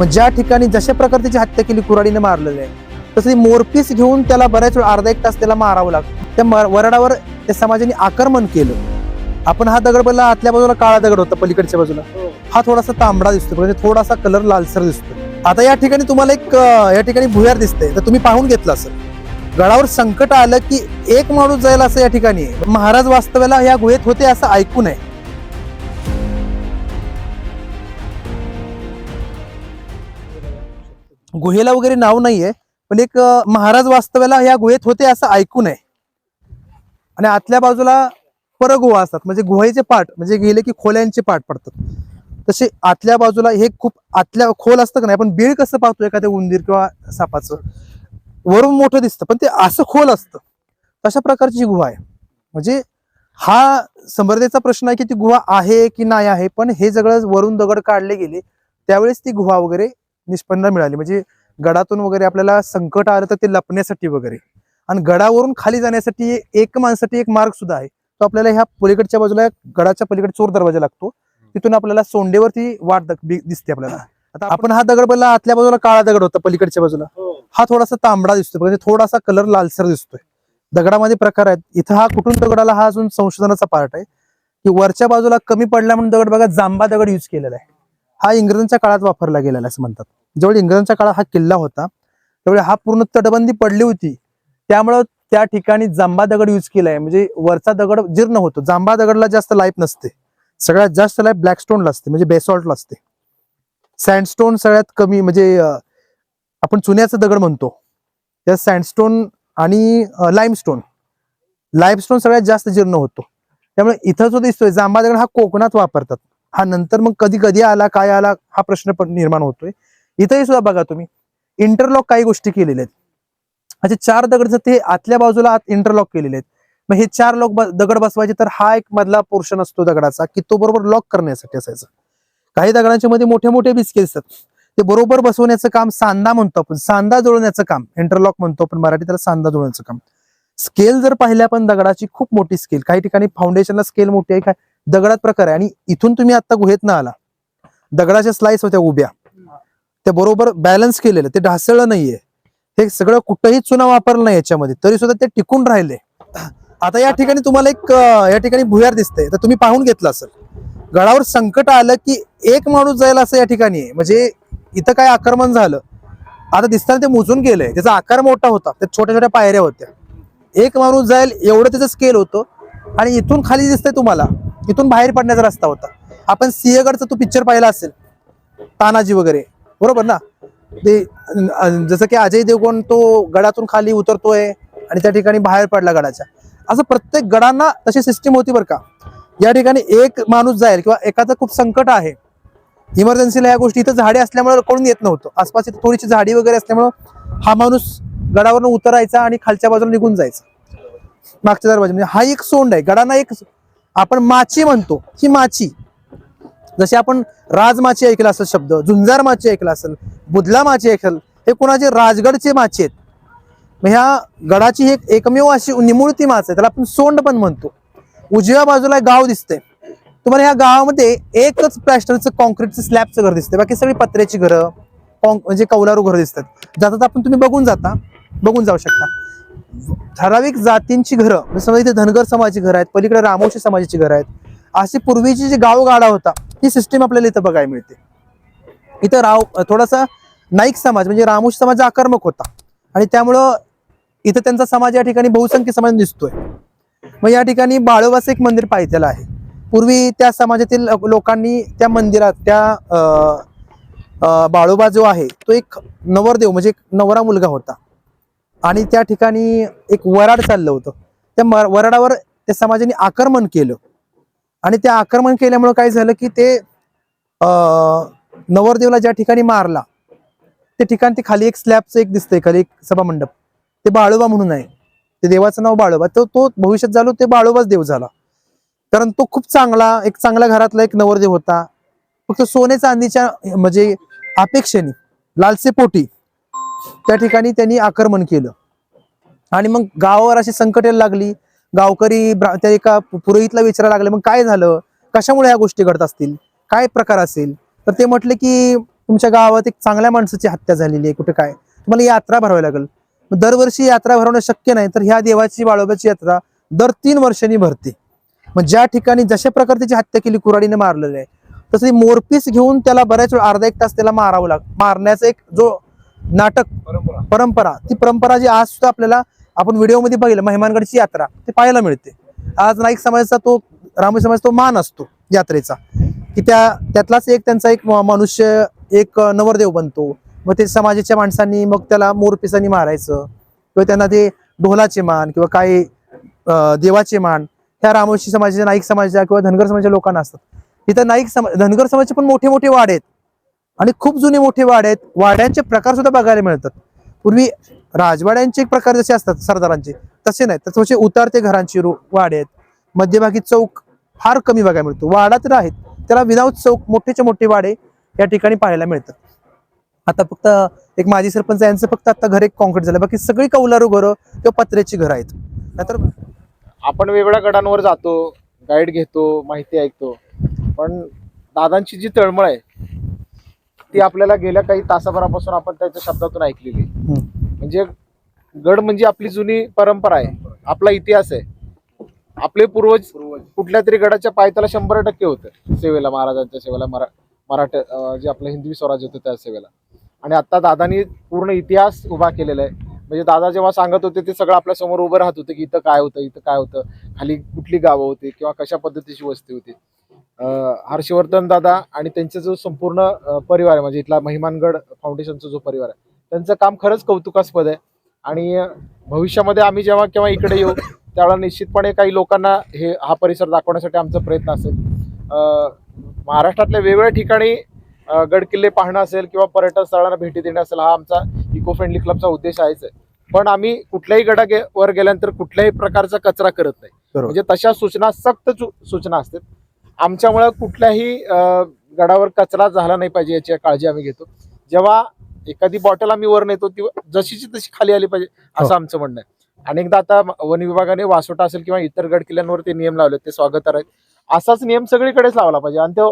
मग ज्या ठिकाणी जशा प्रकारे त्याची हत्या केली कुराडीने मारलेलं आहे तसं मोरपीस घेऊन त्याला बऱ्याच वेळ अर्धा एक तास त्याला मारावं लागतं. त्या वरडावर त्या समाजाने आक्रमण केलं. आपण हा दगड पहिला आतल्या बाजूला काळा दगड होता पलीकडच्या बाजूला. हा थोडासा तांबडा दिसतो म्हणजे थोडासा कलर लालसर दिसतो. आता या ठिकाणी तुम्हाला एक या ठिकाणी भुयार दिसते तर तुम्ही पाहून घेतलं असेल गडावर संकट आलं की एक माणूस जाईल असं या ठिकाणी आहे. महाराज वास्तव्याला या गुहेत होते असं ऐकून आहे गुहेला वगैरे नाव नाहीये पण एक महाराज वास्तव्याला या गुहेत होते असं ऐकून आहे आणि आतल्या बाजूला परगुहा असतात म्हणजे गुहेचे पाठ म्हणजे गेले की खोल्यांचे पाठ पडतात. तसे आतल्या बाजूला हे खूप आतल्या खोल असतं का नाही आपण बीळ कसं पाहतो एखाद्या उंदीर किंवा सापाचं? वरून मोठं दिसतं पण ते असं खोल असतं. तशा प्रकारची गुहा आहे. म्हणजे हा समर्धेचा प्रश्न आहे की ती गुहा आहे की नाही आहे पण हे सगळं वरून दगड काढले गेले त्यावेळेस ती गुहा वगैरे निष्पन्न मिळाली. म्हणजे गडातून वगैरे आपल्याला संकट आलं तर ते लपण्यासाठी वगैरे. आणि गडावरून खाली जाण्यासाठी एक माणसाठी एक मार्ग सुद्धा आहे. तो आपल्याला ह्या पलीकडच्या बाजूला गडाच्या पलीकडे चोर दरवाजा लागतो. तिथून आपल्याला सोंडेवरती वाट दिसते आपल्याला. आता आपण हा दगड पहिला आतल्या बाजूला काळा दगड होता पलीकडच्या बाजूला. हा. थोडासा तांबडा दिसतोय. म्हणजे थोडासा कलर लालसर दिसतोय. दगडामध्ये प्रकार आहेत. इथं हा कुठून दगडाला हा अजून संशोधनाचा पार्ट आहे. की वरच्या बाजूला कमी पडला म्हणून दगड बघा जांबा दगड युज केलेला आहे. हा इंग्रजांच्या काळात वापरला गेलेला असं म्हणतात. जेवढ इंग्रजांच्या काळात हा किल्ला होता त्यावेळी हा पूर्ण तटबंदी पडली होती. त्यामुळं त्या ठिकाणी जांबा दगड युज केलाय. म्हणजे वरचा दगड जीर्ण होतो. जांबा दगडला जास्त लाईफ नसते. सगळ्यात जास्त लाईफ ब्लॅक स्टोनला असते. म्हणजे बेसॉल्टला असते. सँडस्टोन सगळ्यात कमी म्हणजे आपण चुन्याचं दगड म्हणतो. त्या सँडस्टोन आणि लाईमस्टोन लाईमस्टोन सगळ्यात जास्त जीर्ण होतो. त्यामुळे इथं जो दिसतोय जांबा दगड हा कोकणात वापरतात. हा नंतर मग कधी कधी आला काय आला हा प्रश्न पण निर्माण होतोय. इथंही सुद्धा बघा तुम्ही इंटरलॉक काही गोष्टी केलेल्या आहेत. असे चार दगड जर ते आतल्या बाजूला आत इंटरलॉक केलेले आहेत मग हे चार लॉक दगड बसवायचे तर हा एक मधला पोर्शन असतो दगडाचा की तो बरोबर लॉक करण्यासाठी असायचा. काही दगडांच्या मध्ये मोठे मोठे बिस्के असतात. ते बरोबर बसवण्याचं काम सांदा म्हणतो आपण सांदा जुळण्याचं काम इंटरलॉक म्हणतो आपण मराठी त्याला सांदा जुळण्याचं काम. स्केल जर पाहिल्या आपण दगडाची खूप मोठी स्केल काही ठिकाणी फाउंडेशनला स्केल मोठी आहे काय दगडात प्रकार आहे. आणि इथून तुम्ही आता गुहेत ना आला. दगडाच्या स्लाइस होत्या उभ्या. त्या बरोबर बॅलन्स केलेलं ते ढासळलं नाहीये. हे सगळं कुठंही चुना वापरलं नाही याच्यामध्ये तरी सुद्धा ते टिकून राहिले. आता या ठिकाणी तुम्हाला एक या ठिकाणी भुयार दिसतंय. तर तुम्ही पाहून घेतलं असेल. गडावर संकट आलं की एक माणूस जाईल असं या ठिकाणी आहे. म्हणजे इथं काय आक्रमण झालं. आता दिसताना ते मोजून गेलंय. त्याचा आकार मोठा होता. त्या छोट्या छोट्या पायऱ्या होत्या. एक माणूस जाईल एवढं त्याचं स्केल होतं. आणि इथून खाली दिसतंय तुम्हाला इथून बाहेर पडण्याचा रस्ता होता. आपण सिंहगडचा तो पिक्चर पाहिला असेल तानाजी वगैरे बरोबर ना? ते जसं की अजय देवगण तो गडातून खाली उतरतोय आणि त्या ठिकाणी बाहेर पडला गडाच्या. असं प्रत्येक गडांना तशी सिस्टीम होती बरं का. या ठिकाणी एक माणूस जाईल किंवा एकाचं खूप संकट आहे. इमर्जन्सीला या गोष्टी इथं झाडे असल्यामुळे कोण येत नव्हतं. आसपास इथं थोडीशी झाडी वगैरे असल्यामुळं हा माणूस गडावरून उतरायचा आणि खालच्या बाजूला निघून जायचा. मागच्या दरवाजा म्हणजे हा एक सोंड आहे. गडांना एक आपण माची म्हणतो. ही माची. जसे आपण राजमाची ऐकला असेल शब्द झुंजार माची ऐकला असेल बुधला माची ऐकल हे कोणाचे? राजगडचे माची आहेत. मग ह्या गडाची ही एक एकमेव अशी निमुळती माच आहे. त्याला आपण सोंड पण म्हणतो. उजव्या बाजूला एक गाव दिसतंय. तुम्हाला ह्या गावामध्ये एकच प्लॅस्टरचं कॉन्क्रीटचं स्लॅबचं घर दिसतंय. बाकी सगळी पत्र्याची घरं म्हणजे कौलारू घरं दिसतात. जातात आपण तुम्ही बघून जाता. बघून जाऊ शकता. ठराविक जातींची घरं म्हणजे समजा इथे धनगर समाजाची घरं आहेत पलीकडे रामोशी समाजाची घरं आहेत अशी पूर्वीची जी गावगाडा होता ही सिस्टीम आपल्याला इथं बघायला मिळते. इथं राव थोडासा नाईक समाज म्हणजे रामोशी समाज आक्रमक होता. आणि त्यामुळं इथं त्यांचा समाज या ठिकाणी बहुसंख्य समाज दिसतोय. मग या ठिकाणी बाळोबाचं एक मंदिर पाहिजेलं आहे. पूर्वी त्या समाजातील लोकांनी त्या मंदिरात त्या बाळोबा जो आहे तो एक नवरदेव म्हणजे एक नवरा मुलगा होता. आणि त्या ठिकाणी एक वराड चाललं होतं. त्या वराडावर त्या समाजाने आक्रमण केलं. आणि त्या आक्रमण केल्यामुळे काय झालं की ते अं, नवरदेवला ज्या ठिकाणी मारला ते ठिकाण ते खाली एक स्लॅबचं एक दिसतंय खाली एक सभामंडप. ते बाळोबा म्हणून आहे. ते देवाचं नाव बाळोबा. तो तो भविष्यात झालो ते बाळोबाच देव झाला. कारण तो खूप चांगला एक चांगल्या घरातला एक नवरदेव होता. फक्त सोने चांदीच्या म्हणजे अपेक्षेने लालसे पोटी त्या ठिकाणी त्यांनी आक्रमण केलं. आणि मग गावावर अशी संकटे लागली. गावकरी ब्रा- त्या एका पुरोहितला विचारायला लागले मग काय झालं? कशामुळे ह्या गोष्टी घडत असतील? काय प्रकार असेल? तर ते म्हटले की तुमच्या गावात एक चांगल्या माणसाची हत्या झालेली आहे कुठे काय? तुम्हाला यात्रा भरावी लागेल. दरवर्षी यात्रा भरवणं शक्य नाही तर ह्या देवाची बाळोबाची यात्रा दर तीन वर्षांनी भरते. मग ज्या ठिकाणी जशा प्रकारे त्याची हत्या केली कुराडीने मारलेली आहे तसं ती मोरपीस घेऊन त्याला बऱ्याच वेळ अर्धा एक तास त्याला मारावं लाग मारण्याचा एक जो नाटक परंपरा. परंपरा. ती परंपरा जी आज सुद्धा आपल्याला आपण व्हिडिओमध्ये बघितलं महिमानगडची यात्रा ते पाहायला मिळते. आज नाईक समाजाचा तो रामू समाज तो मान असतो यात्रेचा. की त्या त्यातलाच एक त्यांचा एक मनुष्य एक नवरदेव बनतो. मग ते समाजाच्या माणसांनी मग त्याला मोरपिसांनी मारायचं. किंवा त्यांना ते ढोलाचे मान किंवा काही देवाचे मान. ह्या रामोशी समाजाच्या नाईक समाजाच्या किंवा धनगर समाजाच्या लोकांना असतात. इथं नाईक समाज धनगर समाजाचे पण मोठे मोठे वाडे आहेत. आणि खूप जुने मोठे वाडे आहेत. वाड्यांचे प्रकार सुद्धा बघायला मिळतात. पूर्वी राजवाड्यांचे एक प्रकार जसे असतात सरदारांचे तसे नाही. तर थोडेसे उतारते घरांची वाडे आहेत. मध्यभागी चौक फार कमी बघायला मिळतो. वाडा तर आहेत. त्याला विनाऊट चौक मोठेचे मोठे वाडे या ठिकाणी पाहायला मिळतात. आता फक्त एक माजी सरपंच यांचं फक्त आता घर एक कॉन्क्रीट झालं. बाकी सगळी कौलारू घरं किंवा पत्र्याची घरं आहेत. नाहीतर आपण वेगवेगळ्या गडांवर जातो गाईड घेतो माहिती ऐकतो. पण दादांची जी तळमळ आहे ती आपल्याला गेल्या काही तासाभरापासून आपण त्याच्या शब्दातून ऐकलेली. म्हणजे गड म्हणजे आपली जुनी परंपरा आहे. आपला इतिहास आहे. आपले पूर्वज कुठल्या तरी गडाच्या पायथ्याला शंभर टक्के होते. सेवेला महाराजांच्या सेवेला मरा मराठा जे आपलं हिंदवी स्वराज्य होतं त्या सेवेला. आणि आता दादानी पूर्ण इतिहास उभा केलेला आहे. म्हणजे दादा जेव्हा सांगत होते ते सगळं आपल्यासमोर उभं राहत होते की इथं काय होतं इथं काय होतं खाली कुठली गावं होती किंवा कशा पद्धतीची वस्ती होती. हर्षवर्धन दादा आणि त्यांचा जो संपूर्ण परिवार आहे म्हणजे इथला महिमानगड फाउंडेशनचा जो परिवार आहे त्यांचं काम खरंच कौतुकास्पद आहे. आणि भविष्यामध्ये आम्ही जेव्हा केव्हा इकडे येऊ त्यावेळेला निश्चितपणे काही लोकांना हे हा परिसर दाखवण्यासाठी आमचा प्रयत्न असेल. महाराष्ट्रातल्या वेगवेगळ्या ठिकाणी गड किल्ले पाहणं असेल किंवा पर्यटन स्थळांना भेटी देणं असेल हा आमचा इको फ्रेंडली क्लबचा उद्देश आहेच आहे. पण आम्ही कुठल्याही गडा गे- वर गेल्यानंतर कुठल्याही प्रकारचा कचरा करत नाही. म्हणजे तशा सूचना सक्त सूचना असतात. आमच्यामुळं कुठल्याही गडावर कचरा झाला नाही पाहिजे याची काळजी आम्ही घेतो. जेव्हा एखादी बॉटल आम्ही वर नेतो ती जशीची तशी खाली आली पाहिजे असं आमचं म्हणणं आहे. अनेकदा आता वन विभागाने वासोटा असेल किंवा इतर गड किल्ल्यांवर ते नियम लावले ते स्वागत आहेत. असाच नियम सगळीकडेच लावला पाहिजे. आणि तो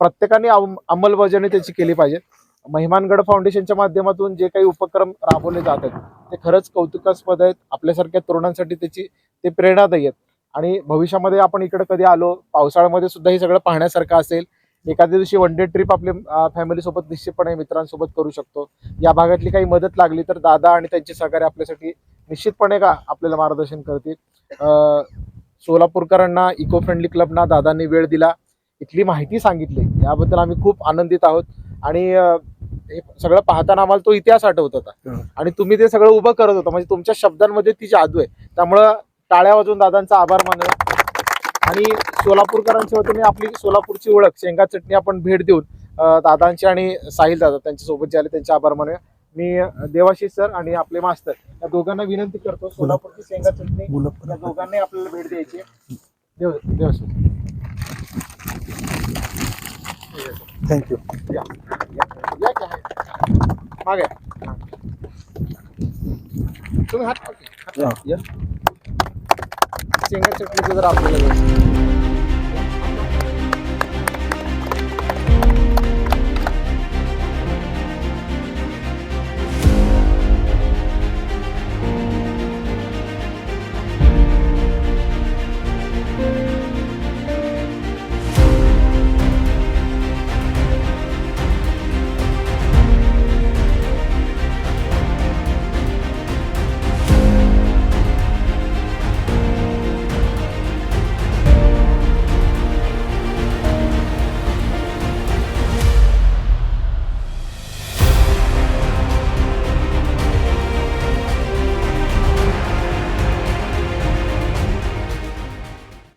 प्रत्येकाने अंम- अंमलबजावणी त्याची केली पाहिजे. महिमानगड फाउंडेशनच्या माध्यमातून जे काही उपक्रम राबवले जात आहेत ते खरंच कौतुकास्पद आहेत. आपल्यासारख्या तरुणांसाठी त्याची ते प्रेरणादायी आहेत. आणि भविष्यामध्ये आपण इकडे कधी आलो पावसाळ्यामध्ये सुद्धा हे सगळं पाहण्यासारखं असेल. एखाद्या दिवशी वन डे ट्रिप आपल्या फॅमिली सोबत निश्चितपणे मित्रांसोबत करू शकतो. या भागातली काही मदत लागली तर दादा आणि त्यांचे सहकार्य आपल्यासाठी निश्चितपणे का आपल्याला मार्गदर्शन करतील. सोलापूरकरांना इको फ्रेंडली क्लबना दादांनी वेळ दिला. इथली माहिती सांगितली. याबद्दल आम्ही खूप आनंदित आहोत. आणि हे सगळं पाहताना आम्हाला तो इतिहास आठवत होता. आणि तुम्ही ते सगळं उभं करत होता. म्हणजे तुमच्या शब्दांमध्ये ती जादू आहे. त्यामुळं टाळ्या वाजवून दादांचा आभार मानूया आणि सोलापूरकरांच्या वतीने आपली सोलापूरची ओळख शेंगा चटणी आपण भेट देऊन दादांची आणि साहिल दादा त्यांच्यासोबत जे आले त्यांचे आभार मानूया मी देवाशीष सर आणि आपले मास्तर या दोघांना विनंती करतो सोलापूरची शेंगा चटणी या दोघांनाही आपल्याला भेट द्यायची. देव देवाशीष थँक्यू या या-? मागे. तुम्ही हात- या. शेंगा चटणीचं जर आपल्याला